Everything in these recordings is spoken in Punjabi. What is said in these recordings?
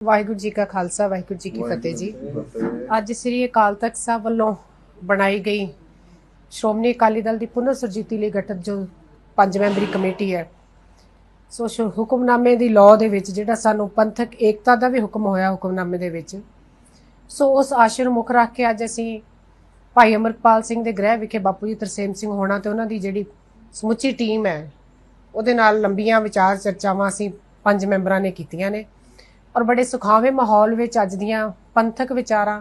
ਵਾਹਿਗੁਰੂ ਜੀ ਕਾ ਖਾਲਸਾ, ਵਾਹਿਗੁਰੂ ਜੀ ਕੀ ਫਤਿਹ ਜੀ। ਅੱਜ ਸ੍ਰੀ ਅਕਾਲ ਤਖਤ ਸਾਹਿਬ ਵੱਲੋਂ ਬਣਾਈ ਗਈ ਸ਼੍ਰੋਮਣੀ ਅਕਾਲੀ ਦਲ ਦੀ ਪੁਨਰ ਸੁਰਜੀਤੀ ਲਈ ਗਠਿਤ ਜੋ ਪੰਜ ਮੈਂਬਰੀ ਕਮੇਟੀ ਹੈ, ਸੋ ਸ਼ੁ- ਹੁਕਮਨਾਮੇ ਦੀ ਲਾਅ ਦੇ ਵਿੱਚ ਜਿਹੜਾ ਸਾਨੂੰ ਪੰਥਕ ਏਕਤਾ ਦਾ ਵੀ ਹੁਕਮ ਹੋਇਆ ਹੁਕਮਨਾਮੇ ਦੇ ਵਿੱਚ, ਸੋ ਉਸ ਆਸ਼ਰ ਨੂੰ ਮੁੱਖ ਰੱਖ ਕੇ ਅੱਜ ਅਸੀਂ ਭਾਈ ਅਮਰਪਾਲ ਸਿੰਘ ਦੇ ਗ੍ਰਹਿ ਵਿਖੇ ਬਾਪੂ ਜੀ ਤਰਸੇਮ ਸਿੰਘ ਹੋਣਾ ਤੇ ਉਹਨਾਂ ਦੀ ਜਿਹੜੀ ਸਮੁੱਚੀ ਟੀਮ ਹੈ, ਉਹਦੇ ਨਾਲ ਲੰਬੀਆਂ ਵਿਚਾਰ ਚਰਚਾਵਾਂ ਅਸੀਂ ਪੰਜ ਮੈਂਬਰਾਂ ਨੇ ਕੀਤੀਆਂ ਨੇ। ਔਰ ਬੜੇ ਸੁਖਾਵੇਂ ਮਾਹੌਲ ਵਿੱਚ ਅੱਜ ਦੀਆਂ ਪੰਥਕ ਵਿਚਾਰਾਂ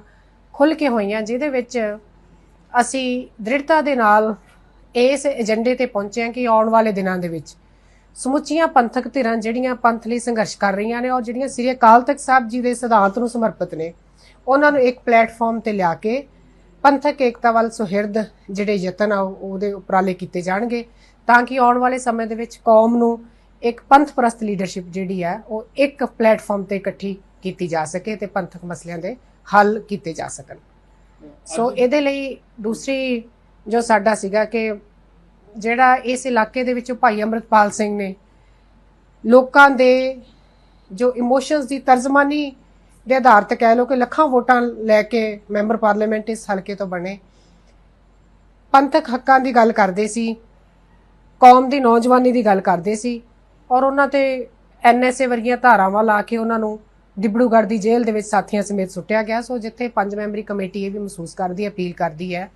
ਖੁੱਲ ਕੇ ਹੋਈਆਂ, ਜਿਹਦੇ ਵਿੱਚ ਅਸੀਂ ਦ੍ਰਿੜਤਾ ਦੇ ਨਾਲ ਇਸ ਏਜੰਡੇ ਤੇ ਪਹੁੰਚੇ ਹਾਂ ਕਿ ਆਉਣ ਵਾਲੇ ਦਿਨਾਂ ਦੇ ਵਿੱਚ ਸਮੁੱਚੀਆਂ ਪੰਥਕ ਧਿਰਾਂ ਜਿਹੜੀਆਂ ਪੰਥ ਲਈ ਸੰਘਰਸ਼ ਕਰ ਰਹੀਆਂ ਨੇ ਔਰ ਜਿਹੜੀਆਂ ਸ੍ਰੀ ਅਕਾਲ ਤਖਤ ਸਾਹਿਬ ਜੀ ਦੇ ਸਿਧਾਂਤ ਨੂੰ ਸਮਰਪਿਤ ਨੇ, ਉਹਨਾਂ ਨੂੰ ਇੱਕ ਪਲੇਟਫਾਰਮ ਤੇ ਲਿਆ ਕੇ ਪੰਥਕ ਏਕਤਾ ਵੱਲ ਸੁਹਿਰਦ ਜਿਹੜੇ ਯਤਨ ਆ ਉਹਦੇ ਉਪਰਾਲੇ ਕੀਤੇ ਜਾਣਗੇ ਤਾਂ ਕਿ ਆਉਣ ਵਾਲੇ ਸਮੇਂ ਦੇ ਵਿੱਚ ਕੌਮ ਨੂੰ ਇੱਕ ਪੰਥ ਪ੍ਰਸਤ ਲੀਡਰਸ਼ਿਪ ਜਿਹੜੀ ਹੈ ਉਹ ਇੱਕ ਪਲੇਟਫਾਰਮ ਤੇ ਇਕੱਠੀ ਕੀਤੀ ਜਾ ਸਕੇ ਤੇ ਪੰਥਕ ਮਸਲਿਆਂ ਦੇ ਹੱਲ ਕੀਤੇ ਜਾ ਸਕਣ। ਸੋ ਇਹਦੇ ਲਈ ਦੂਸਰੀ ਜੋ ਸਾਡਾ ਸੀਗਾ ਕਿ ਜਿਹੜਾ ਇਸ ਇਲਾਕੇ ਦੇ ਵਿੱਚੋਂ ਭਾਈ ਅਮਰਤਪਾਲ ਸਿੰਘ ਨੇ ਲੋਕਾਂ ਦੇ ਜੋ ਇਮੋਸ਼ਨਸ ਦੀ ਤਰਜਮਾਨੀ ਦੇ ਆਧਾਰ ਤੇ ਕਹਿ ਲਓ ਕਿ ਲੱਖਾਂ ਵੋਟਾਂ ਲੈ ਕੇ ਮੈਂਬਰ ਪਾਰਲੀਮੈਂਟ ਇਸ ਹਲਕੇ ਤੋਂ ਬਣੇ ਪੰਥਕ ਹੱਕਾਂ ਦੀ ਗੱਲ ਕਰਦੇ ਸੀ ਕੌਮ ਦੀ ਨੌਜਵਾਨੀ ਦੀ ਗੱਲ ਕਰਦੇ ਸੀ ਔਰ ਉਹਨਾਂ ਤੇ ਐਨਐਸਏ ਵਰਗੀਆਂ ਧਾਰਾਵਾਂ ਲਾ ਕੇ ਉਹਨਾਂ ਨੂੰ ਡਿਬੜੂਗੜ੍ਹ ਦੀ ਜੇਲ੍ਹ ਦੇ ਵਿੱਚ ਸਾਥੀਆਂ ਸਮੇਤ ਸੁੱਟਿਆ ਗਿਆ। ਸੋ ਜਿੱਥੇ ਪੰਜ ਮੈਂਬਰੀ ਕਮੇਟੀ ਇਹ ਵੀ ਮਹਿਸੂਸ ਕਰਦੀ ਹੈ ਅਪੀਲ ਕਰਦੀ ਹੈ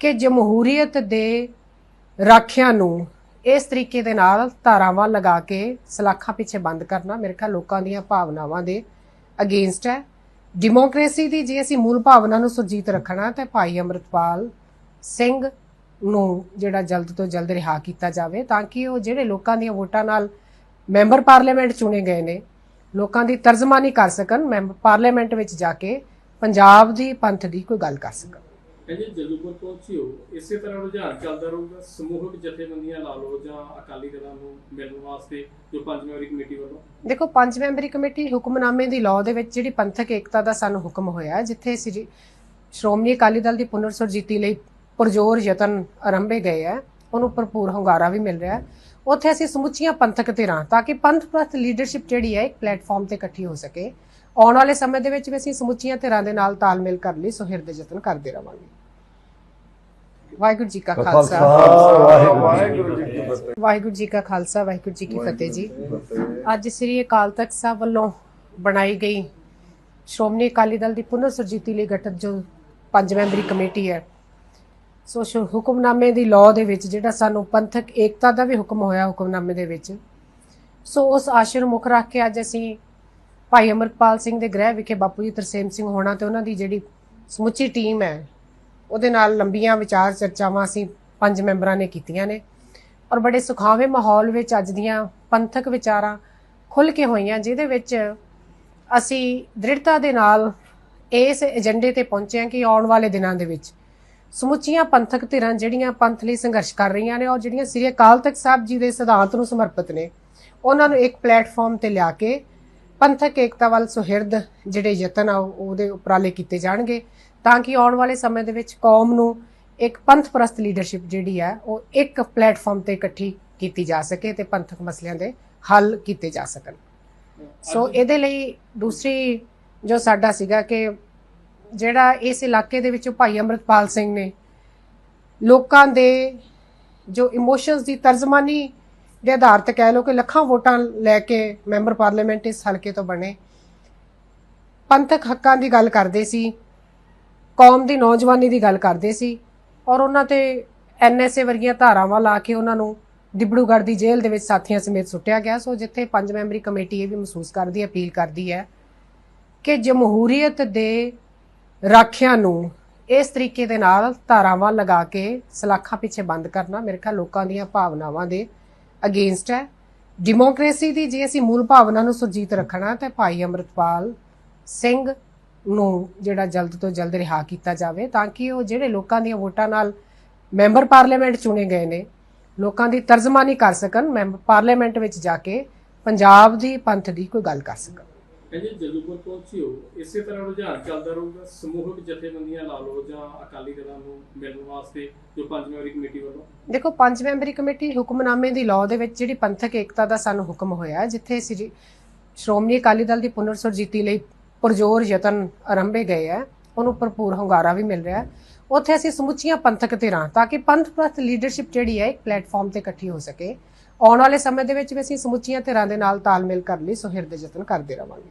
ਕਿ ਜਮਹੂਰੀਅਤ ਦੇ ਰਾਖਿਆਂ ਨੂੰ ਇਸ ਤਰੀਕੇ ਦੇ ਨਾਲ ਧਾਰਾਵਾਂ ਲਗਾ ਕੇ ਸਲਾਖਾਂ ਪਿੱਛੇ ਬੰਦ ਕਰਨਾ ਮੇਰੇ ਖਿਆਲ ਲੋਕਾਂ ਦੀਆਂ ਭਾਵਨਾਵਾਂ ਦੇ ਅਗੇਂਸਟ ਹੈ। ਡੈਮੋਕ੍ਰੇਸੀ ਦੀ ਜੇ ਅਸੀਂ ਮੂਲ ਭਾਵਨਾ ਨੂੰ ਸੁਰਜੀਤ ਰੱਖਣਾ ਤਾਂ ਭਾਈ ਅਮਰਤਪਾਲ ਸਿੰਘ ਨੂੰ ਜਿਹੜਾ ਜਲਦ ਤੋਂ ਜਲਦ ਰਿਹਾ ਕੀਤਾ ਜਾਵੇ ਤਾਂ ਕਿ ਉਹ ਜਿਹੜੇ ਲੋਕਾਂ ਦੀਆਂ ਵੋਟਾਂ ਨਾਲ ਮੈਂਬਰ ਪਾਰਲੀਮੈਂਟ ਚੁਣੇ ਗਏ ਨੇ ਲੋਕਾਂ ਦੀ ਤਰਜਮਾਨੀ ਕਰ ਸਕਣ ਮੈਂਬਰ ਪਾਰਲੀਮੈਂਟ ਵਿੱਚ ਜਾ ਕੇ ਪੰਜਾਬ ਦੀ ਪੰਥ ਦੀ ਕੋਈ ਗੱਲ ਕਰ ਸਕਣ। ਕਹਿੰਦੇ ਜਦੋਂ ਕੋਲ ਪਹੁੰਚੀ ਹੋ ਇਸੇ ਤਰ੍ਹਾਂ ਰੁਝਾਨ ਚੱਲਦਾ ਰਹੂਗਾ ਸਮੂਹਕ ਜਥੇਬੰਦੀਆਂ ਲਾ ਲਓ ਜਾਂ ਅਕਾਲੀ ਦਲਾਂ ਨੂੰ ਮਿਲਣ ਵਾਸਤੇ ਜੋ ਪੰਜ ਮੈਂਬਰੀ ਕਮੇਟੀ ਵੱਲੋਂ? ਦੇਖੋ ਪੰਜ ਮੈਂਬਰੀ ਕਮੇਟੀ ਹੁਕਮਨਾਮੇ ਦੀ ਲਾਅ ਦੇ ਵਿੱਚ ਜਿਹੜੀ ਪੰਥਕ ਏਕਤਾ ਦਾ ਸਾਨੂੰ ਹੁਕਮ ਹੋਇਆ ਜਿੱਥੇ ਸ੍ਰੀ ਸ਼੍ਰੋਮਣੀ ਅਕਾਲੀ ਦਲ ਦੀ ਪੁਨਰ ਸੁਰਜੀਤੀ ਲਈ ਪੁਰਜੋਰ ਯਤਨ ਆਰੰਭੇ ਗਏ ਹੈ ਉਹਨੂੰ ਭਰਪੂਰ ਹੁੰਗਾਰਾ ਵੀ ਮਿਲ ਰਿਹਾ। ਹੈ ਉੱਥੇ ਅਸੀਂ ਸਮੁੱਚੀਆਂ ਪੰਥਕ ਧਿਰਾਂ ਤਾਂ ਕਿ ਪੰਥ ਪ੍ਰਸਤ ਲੀਡਰਸ਼ਿਪ ਜਿਹੜੀ ਹੈ ਇੱਕ ਪਲੇਟਫਾਰਮ ਤੇ ਇਕੱਠੀ ਹੋ ਸਕੇ। ਆਉਣ ਵਾਲੇ ਸਮੇਂ ਦੇ ਵਿੱਚ ਵੀ ਅਸੀਂ ਸਮੁੱਚੀਆਂ ਧਿਰਾਂ ਦੇ ਨਾਲ ਤਾਲਮੇਲ ਕਰਨ ਲਈ ਸੁਹਿਰਦ ਯਤਨ ਕਰਦੇ ਰਵਾਂਗੇ। ਵਾਹਿਗੁਰੂ ਜੀ ਕਾ ਖਾਲਸਾ। ਵਾਹਿਗੁਰੂ ਜੀ ਕਾ ਖਾਲਸਾ ਵਾਹਿਗੁਰੂ ਜੀ ਕੀ ਫਤਿਹ ਜੀ। ਅੱਜ ਸ੍ਰੀ ਅਕਾਲ ਤਖਤ ਸਾਹਿਬ ਵੱਲੋਂ ਬਣਾਈ ਗਈ ਸ਼੍ਰੋਮਣੀ ਅਕਾਲੀ ਦਲ ਦੀ ਪੁਨਰ ਸੁਰਜੀਤੀ ਲਈ ਗਠਿਤ ਜੋ ਪੰਜ ਮੈਂਬਰੀ ਕਮੇਟੀ ਹੈ ਸੋ ਸ਼ੁ- ਹੁਕਮਨਾਮੇ ਦੀ ਲਾਅ ਦੇ ਵਿੱਚ ਜਿਹੜਾ ਸਾਨੂੰ ਪੰਥਕ ਏਕਤਾ ਦਾ ਵੀ ਹੁਕਮ ਹੋਇਆ ਹੁਕਮਨਾਮੇ ਦੇ ਵਿੱਚ। ਸੋ ਉਸ ਆਸ਼ਰ ਨੂੰ ਮੁੱਖ ਰੱਖ ਕੇ ਅੱਜ ਅਸੀਂ ਭਾਈ ਅਮਰਪਾਲ ਸਿੰਘ ਦੇ ਗ੍ਰਹਿ ਵਿਖੇ ਬਾਪੂ ਜੀ ਤਰਸੇਮ ਸਿੰਘ ਹੋਣਾ ਤੇ ਉਹਨਾਂ ਦੀ ਜਿਹੜੀ ਸਮੁੱਚੀ ਟੀਮ ਹੈ, ਉਹਦੇ ਨਾਲ ਲੰਬੀਆਂ ਵਿਚਾਰ ਚਰਚਾਵਾਂ ਅਸੀਂ ਪੰਜ ਮੈਂਬਰਾਂ ਨੇ ਕੀਤੀਆਂ ਨੇ। ਔਰ ਬੜੇ ਸੁਖਾਵੇਂ ਮਾਹੌਲ ਵਿੱਚ ਅੱਜ ਦੀਆਂ ਪੰਥਕ ਵਿਚਾਰਾਂ ਖੁੱਲ ਕੇ ਹੋਈਆਂ, ਜਿਹਦੇ ਵਿੱਚ ਅਸੀਂ ਦ੍ਰਿੜਤਾ ਦੇ ਨਾਲ ਇਸ ਏਜੰਡੇ ਤੇ ਪਹੁੰਚੇ ਹਾਂ ਕਿ ਆਉਣ ਵਾਲੇ ਦਿਨਾਂ ਦੇ ਵਿੱਚ ਸਮੁੱਚੀਆਂ ਪੰਥਕ ਧਿਰਾਂ ਜਿਹੜੀਆਂ ਪੰਥ ਲਈ ਸੰਘਰਸ਼ ਕਰ ਰਹੀਆਂ ਨੇ ਔਰ ਜਿਹੜੀਆਂ ਸ੍ਰੀ ਅਕਾਲ ਤਖਤ ਸਾਹਿਬ ਜੀ ਦੇ ਸਿਧਾਂਤ ਨੂੰ ਸਮਰਪਿਤ ਨੇ ਉਹਨਾਂ ਨੂੰ ਇੱਕ ਪਲੇਟਫਾਰਮ ਤੇ ਲਿਆ ਕੇ ਪੰਥਕ ਏਕਤਾ ਵੱਲ ਸੁਹਿਰਦ ਜਿਹੜੇ ਯਤਨ ਆ ਉਹ- ਉਹਦੇ ਉਪਰਾਲੇ ਕੀਤੇ ਜਾਣਗੇ ਤਾਂ ਕਿ ਆਉਣ ਵਾਲੇ ਸਮੇਂ ਦੇ ਵਿੱਚ ਕੌਮ ਨੂੰ ਇੱਕ ਪੰਥ ਪ੍ਰਸਤ ਲੀਡਰਸ਼ਿਪ ਜਿਹੜੀ ਹੈ ਉਹ ਇੱਕ ਪਲੇਟਫਾਰਮ ਤੇ ਇਕੱਠੀ ਕੀਤੀ ਜਾ ਸਕੇ ਤੇ ਪੰਥਕ ਮਸਲਿਆਂ ਦੇ ਹੱਲ ਕੀਤੇ ਜਾ ਸਕਣ। ਸੋ ਇਹਦੇ ਲਈ ਦੂਸਰੀ ਜੋ ਸਾਡਾ ਸੀਗਾ ਕਿ ਜਿਹੜਾ ਇਸ ਇਲਾਕੇ ਦੇ ਵਿੱਚੋਂ ਭਾਈ ਅਮਰਤਪਾਲ ਸਿੰਘ ਨੇ ਲੋਕਾਂ ਦੇ ਜੋ ਇਮੋਸ਼ਨਸ ਦੀ ਤਰਜਮਾਨੀ ਦੇ ਆਧਾਰ ਤੇ ਕਹਿ ਲਓ ਕਿ ਲੱਖਾਂ ਵੋਟਾਂ ਲੈ ਕੇ ਮੈਂਬਰ ਪਾਰਲੀਮੈਂਟ ਇਸ ਹਲਕੇ ਤੋਂ ਬਣੇ। ਪੰਥਕ ਹੱਕਾਂ ਦੀ ਗੱਲ ਕਰਦੇ ਸੀ, ਕੌਮ ਦੀ ਨੌਜਵਾਨੀ ਦੀ ਗੱਲ ਕਰਦੇ ਸੀ ਔਰ ਉਹਨਾਂ ਤੇ ਐਨਐਸਏ ਵਰਗੀਆਂ ਧਾਰਾਵਾਂ ਲਾ ਕੇ ਉਹਨਾਂ ਨੂੰ ਡਿਬੜੂਗੜ੍ਹ ਦੀ ਜੇਲ੍ਹ ਦੇ ਵਿੱਚ ਸਾਥੀਆਂ ਸਮੇਤ ਸੁੱਟਿਆ ਗਿਆ, ਸੋ ਜਿੱਥੇ ਪੰਜ ਮੈਂਬਰੀ ਕਮੇਟੀ ਇਹ ਵੀ ਮਹਿਸੂਸ ਕਰਦੀ ਹੈ ਅਪੀਲ ਕਰਦੀ ਹੈ ਕਿ ਜਮਹੂਰੀਅਤ ਦੇ ਰਾਖਿਆਂ ਨੂੰ ਇਸ ਤਰੀਕੇ ਦੇ ਨਾਲ ਧਾਰਾਵਾਂ ਲਗਾ ਕੇ ਸਲਾਖਾਂ ਪਿੱਛੇ ਬੰਦ ਕਰਨਾ ਮੇਰੇ ਖਿਆਲ ਲੋਕਾਂ ਦੀਆਂ ਭਾਵਨਾਵਾਂ ਦੇ ਅਗੇਂਸਟ ਹੈ। ਡੈਮੋਕ੍ਰੇਸੀ ਦੀ ਜੇ ਅਸੀਂ ਮੂਲ ਭਾਵਨਾ ਨੂੰ ਸੁਰਜੀਤ ਰੱਖਣਾ ਤਾਂ ਭਾਈ ਅਮਰਤਪਾਲ ਸਿੰਘ ਨੂੰ ਜਿਹੜਾ ਜਲਦ ਤੋਂ ਜਲਦ ਰਿਹਾ ਕੀਤਾ ਜਾਵੇ, ਤਾਂ ਕਿ ਉਹ ਜਿਹੜੇ ਲੋਕਾਂ ਦੀਆਂ ਵੋਟਾਂ ਨਾਲ ਮੈਂਬਰ ਪਾਰਲੀਮੈਂਟ ਚੁਣੇ ਗਏ ਨੇ, ਲੋਕਾਂ ਦੀ ਤਰਜਮਾਨੀ ਕਰ ਸਕਣ ਮੈਂਬਰ ਪਾਰਲੀਮੈਂਟ ਵਿੱਚ ਜਾ ਕੇ ਪੰਜਾਬ ਦੀ ਪੰਥ ਦੀ ਕੋਈ ਗੱਲ ਕਰ ਸਕਣ। ਕਹਿੰਦੇ ਜਦੋਂ ਪਹੁੰਚੀ ਹੋ ਇਸੇ ਤਰ੍ਹਾਂ ਰੁਝਾਨ ਚੱਲਦਾ ਰਹੂਗਾ। ਸਮੂਹਕ ਜਥੇਬੰਦੀਆਂ ਲਾ ਲਓ ਜਾਂ ਅਕਾਲੀ ਦਲਾਂ ਨੂੰ ਮਿਲਣ ਵਾਸਤੇ ਜੋ ਪੰਜ ਮੈਂਬਰੀ ਕਮੇਟੀ ਵੱਲੋਂ। ਦੇਖੋ, ਪੰਜ ਮੈਂਬਰੀ ਕਮੇਟੀ ਹੁਕਮਨਾਮੇ ਦੀ ਲਾਅ ਦੇ ਵਿੱਚ ਜਿਹੜੀ ਪੰਥਕ ਏਕਤਾ ਦਾ ਸਾਨੂੰ ਹੁਕਮ ਹੋਇਆ ਜਿੱਥੇ ਸ਼੍ਰੋਮਣੀ ਅਕਾਲੀ ਦਲ ਦੀ ਪੁਨਰ ਸੁਰਜੀਤੀ ਲਈ ਪੁਰਜੋਰ ਯਤਨ ਆਰੰਭੇ ਗਏ ਹੈ, ਉਹਨੂੰ ਭਰਪੂਰ ਹੁੰਗਾਰਾ ਵੀ ਮਿਲ ਰਿਹਾ ਉੱਥੇ ਅਸੀਂ ਸਮੁੱਚੀਆਂ ਪੰਥਕ ਧਿਰਾਂ ਤਾਂ ਕਿ ਪੰਥ ਪ੍ਰਸਤ ਲੀਡਰਸ਼ਿਪ ਜਿਹੜੀ ਹੈ, ਇੱਕ ਪਲੇਟਫਾਰਮ ਤੇ ਇਕੱਠੀ ਹੋ ਸਕੇ। ਆਉਣ ਵਾਲੇ ਸਮੇਂ ਦੇ ਵਿੱਚ ਵੀ ਅਸੀਂ ਸਮੁੱਚੀਆਂ ਧਿਰਾਂ ਦੇ ਨਾਲ ਤਾਲਮੇਲ ਕਰਨ ਲਈ ਸੁਹਿਰਦ ਯਤਨ ਕਰਦੇ ਰਵਾਂਗੇ।